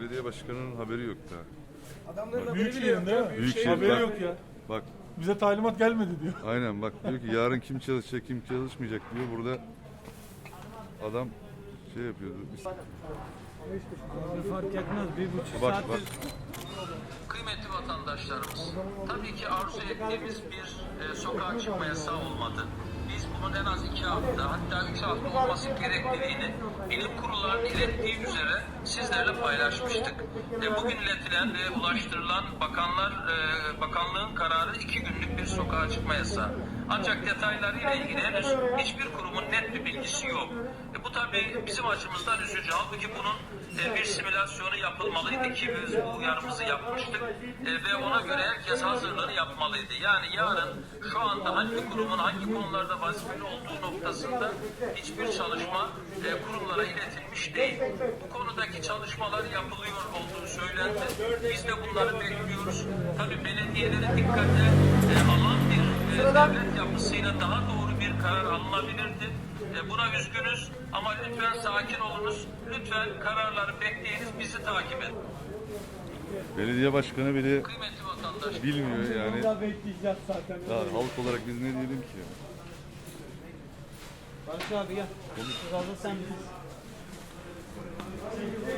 belediye başkanının haberi yok daha. Adamların haberi Büyük bile yok değil ya. mi? Büyük Büyük şehir. şehir. Haberi bak. yok ya. Bak Bize talimat gelmedi diyor. aynen bak diyor ki yarın kim çalışacak kim çalışmayacak diyor. Burada adam şey yapıyordu. Biz- Fark etmez bir buçuk Bak saattir bak Kıymetli vatandaşlarımız, tabii ki arzu ettiğimiz bir e, sokağa çıkma yasağı olmadı. Bunun en az iki hafta, hatta üç hafta olması gerekliliğini bilim kurullarının ilettiği üzere sizlerle paylaşmıştık. E, bugün iletilen ve ulaştırılan bakanlar, e, bakanlığın kararı iki günlük bir sokağa çıkma yasağı. Ancak detaylarıyla ilgili henüz hiçbir kurumun net bir bilgisi yok. Bu tabii bizim açımızdan üzücü. Halbuki bunun e, bir simülasyonu yapılmalıydı ki biz bu uyarımızı yapmıştık E, ve ona göre herkes hazırlığını yapmalıydı. Yani yarın şu anda hangi kurumun hangi konularda vazifeli olduğu noktasında hiçbir çalışma e, kurumlara iletilmiş değil. Bu konudaki çalışmalar yapılıyor olduğu söylendi. Biz de bunları bekliyoruz. Tabii belediyelerin dikkate e, alan bir e, devlet yapısıyla daha doğru bir karar alınabilirdi. E, buna üzgünüz ama lütfen sakin olunuz. Lütfen kararları bekleyiniz, bizi takip edin. belediye başkanı bile Kıymetli vatandaş. bilmiyor yani. daha bekleyeceğiz zaten. Ya halk olarak biz ne diyelim ki? Barış abi gel. Da sen